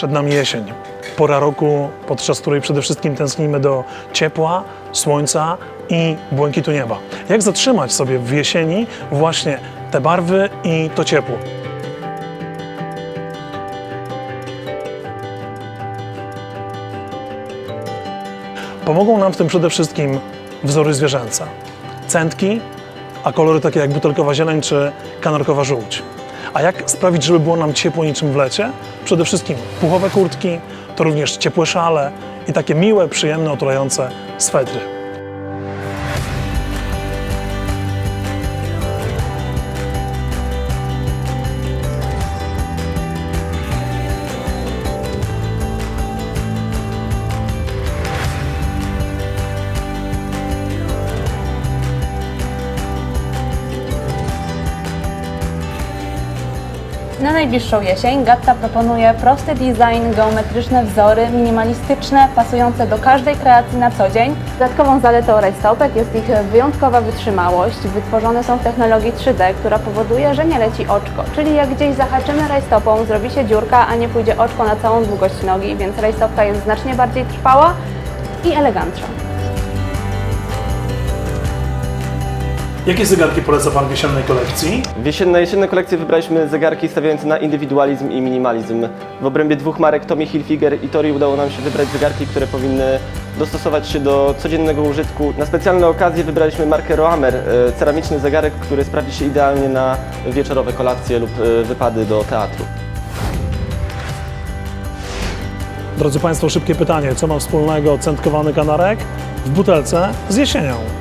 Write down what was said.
Przed nami jesień, pora roku, podczas której przede wszystkim tęsknimy do ciepła, słońca i błękitu nieba. Jak zatrzymać sobie w jesieni właśnie te barwy i to ciepło? Pomogą nam w tym przede wszystkim wzory zwierzęce. Cętki, a kolory takie jak butelkowa zieleń czy kanarkowa żółć. A jak sprawić, żeby było nam ciepło niczym w lecie? Przede wszystkim puchowe kurtki, to również ciepłe szale i takie miłe, przyjemne, otulające swetry. Na najbliższą jesień Gatta proponuje prosty design, geometryczne wzory, minimalistyczne, pasujące do każdej kreacji na co dzień. Dodatkową zaletą rajstopek jest ich wyjątkowa wytrzymałość. Wytworzone są w technologii 3D, która powoduje, że nie leci oczko. Czyli jak gdzieś zahaczymy rajstopą, zrobi się dziurka, a nie pójdzie oczko na całą długość nogi, więc rajstopka jest znacznie bardziej trwała i elegantsza. Jakie zegarki poleca Pan w jesiennej kolekcji? W jesienne, jesienne kolekcje wybraliśmy zegarki stawiające na indywidualizm i minimalizm. W obrębie dwóch marek Tommy Hilfiger i Tori udało nam się wybrać zegarki, które powinny dostosować się do codziennego użytku. Na specjalne okazje wybraliśmy markę Roamer, e, ceramiczny zegarek, który sprawdzi się idealnie na wieczorowe kolacje lub e, wypady do teatru. Drodzy Państwo, szybkie pytanie. Co ma wspólnego centkowany kanarek w butelce z jesienią?